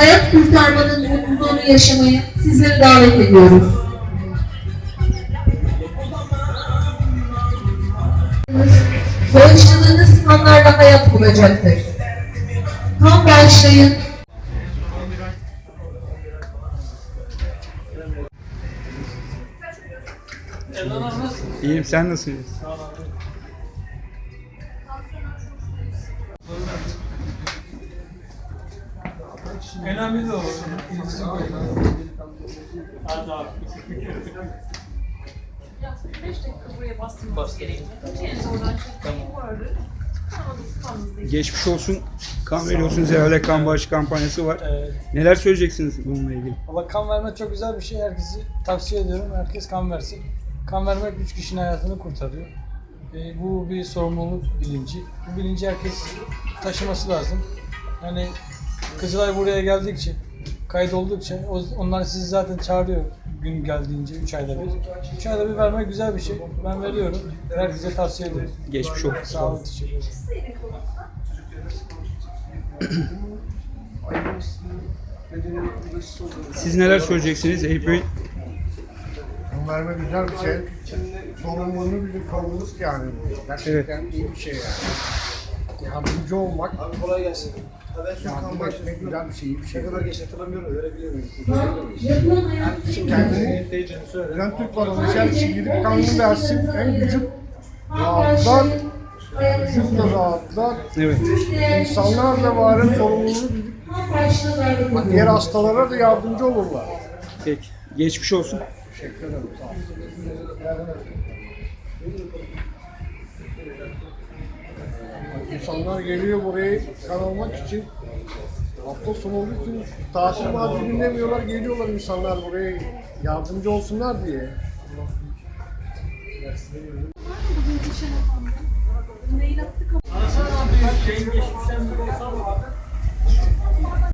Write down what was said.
hayat kurtarmanın mutluluğunu yaşamaya sizleri davet ediyoruz. Bağışladığınız kanlarla hayat bulacaktır. Kan bağışlayın, İyiyim sen nasılsın? Önemli de o. Yaklaşık 5 dakika buraya bastırmanız gerekiyor. Oradan kanalınız kanalınızda Geçmiş olsun. Kan veriyorsunuz herhalde kan bağışı kampanyası var. Evet. Neler söyleyeceksiniz bununla ilgili? Valla kan vermek çok güzel bir şey. Herkesi tavsiye ediyorum. Herkes kan versin. Kan vermek üç kişinin hayatını kurtarıyor. Ee, bu bir sorumluluk bilinci. Bu bilinci herkes taşıması lazım. Yani Kızılay buraya geldikçe, kaydoldukça o- onlar sizi zaten çağırıyor gün geldiğince 3 ayda bir. 3 ayda bir vermek güzel bir şey. Ben veriyorum. Herkese tavsiye ediyorum. Geçmiş olsun. Sağ olun. Teşekkür ederim. Siz neler söyleyeceksiniz Eyüp Bey? Verme güzel bir şey. Sorumluluğunu bilip sorumluluk yani. bu. Gerçekten iyi bir şey yani. Yardımcı olmak, Kolay gelsin. Yardım etmek güzel bir şey, bir şey. Ne kadar geç hatırlamıyorum, hayat Kendini Bülent Türk vatandaşı için gidip kanını versin. En vücut rahatlar, vücut da rahatlar. Evet. İnsanlar da var sorumluluğunu bilip diğer hastalara da yardımcı olurlar. Peki. Geçmiş olsun. Teşekkür ederim. Sağ olun. İnsanlar geliyor buraya kan almak için. Hafta sonu olduğu için tatil maddi dinlemiyorlar, geliyorlar insanlar buraya yardımcı olsunlar diye. Mail attık ama. Şeyin geçmişten